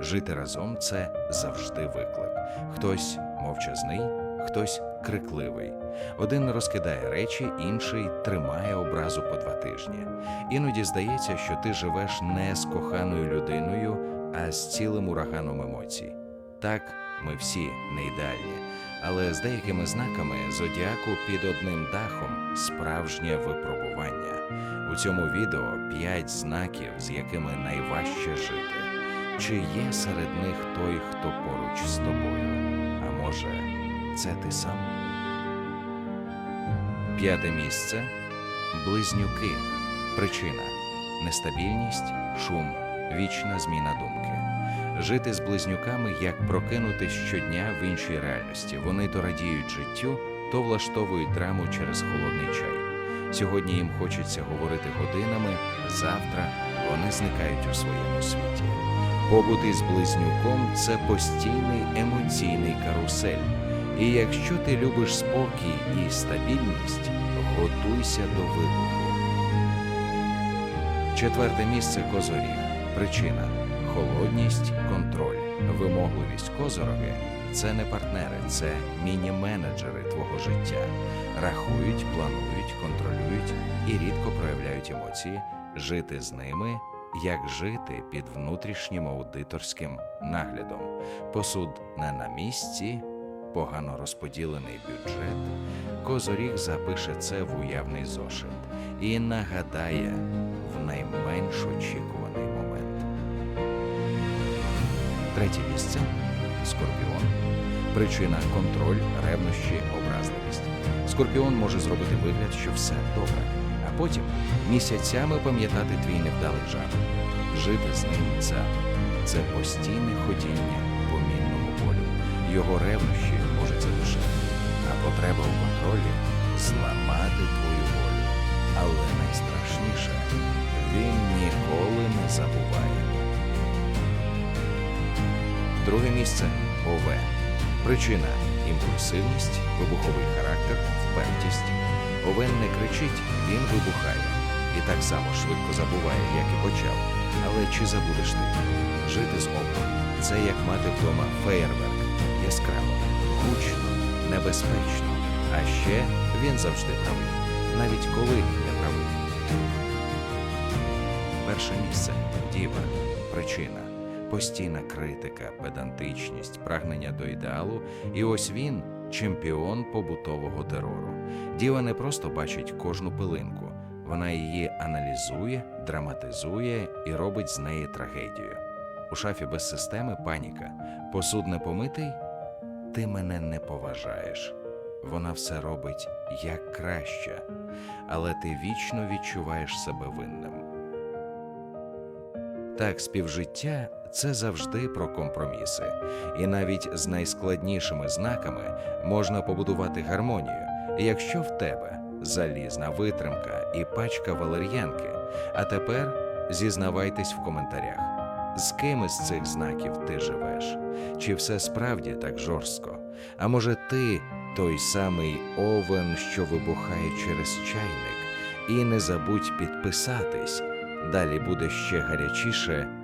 Жити разом це завжди виклик. Хтось мовчазний, хтось крикливий. Один розкидає речі, інший тримає образу по два тижні. Іноді здається, що ти живеш не з коханою людиною, а з цілим ураганом емоцій. Так, ми всі не ідеальні, але з деякими знаками зодіаку під одним дахом справжнє випробування. У цьому відео п'ять знаків, з якими найважче жити. Чи є серед них той, хто поруч з тобою? А може, це ти сам? П'яте місце близнюки. Причина нестабільність, шум, вічна зміна думки. Жити з близнюками як прокинутись щодня в іншій реальності. Вони то радіють життю, то влаштовують драму через холодний чай. Сьогодні їм хочеться говорити годинами, завтра вони зникають у своєму світі. Побут із близнюком це постійний емоційний карусель. І якщо ти любиш спокій і стабільність, готуйся до вибуху. Четверте місце козоріг. Причина холодність, контроль, вимогливість козороги це не партнери, це міні-менеджери твого життя. Рахують, планують, контролюють і рідко проявляють емоції. Жити з ними як жити під внутрішнім аудиторським наглядом. Посуд не на місці, погано розподілений бюджет. Козоріг запише це в уявний зошит і нагадає в найменш очікуваний момент. Третє місце Скорпіон. Причина контроль, ревнощі, образливість. Скорпіон може зробити вигляд, що все добре, потім місяцями пам'ятати твій невдалий жарт. Жити з ним це, це постійне ходіння по мінному полю. Його ревнощі можуть задушити, а потреба у контролі зламати твою волю. Але найстрашніше він ніколи не забуває. Друге місце ОВ. Причина імпульсивність, вибуховий характер, впертість. Овен не кричить, він вибухає. І так само швидко забуває, як і почав. Але чи забудеш ти? Жити з овном – це як мати вдома феєрверк. Яскраво, гучно, небезпечно. А ще він завжди правий, навіть коли не правий. Перше місце діва, причина, постійна критика, педантичність, прагнення до ідеалу. І ось він чемпіон побутового терору. Діва не просто бачить кожну пилинку, вона її аналізує, драматизує і робить з неї трагедію. У шафі без системи паніка. Посуд не помитий, ти мене не поважаєш. Вона все робить як краще, але ти вічно відчуваєш себе винним. Так, співжиття це завжди про компроміси, і навіть з найскладнішими знаками можна побудувати гармонію, якщо в тебе залізна витримка і пачка валер'янки. А тепер зізнавайтесь в коментарях, з ким із цих знаків ти живеш, чи все справді так жорстко? А може, ти той самий овен, що вибухає через чайник, і не забудь підписатись. Далі буде ще гарячіше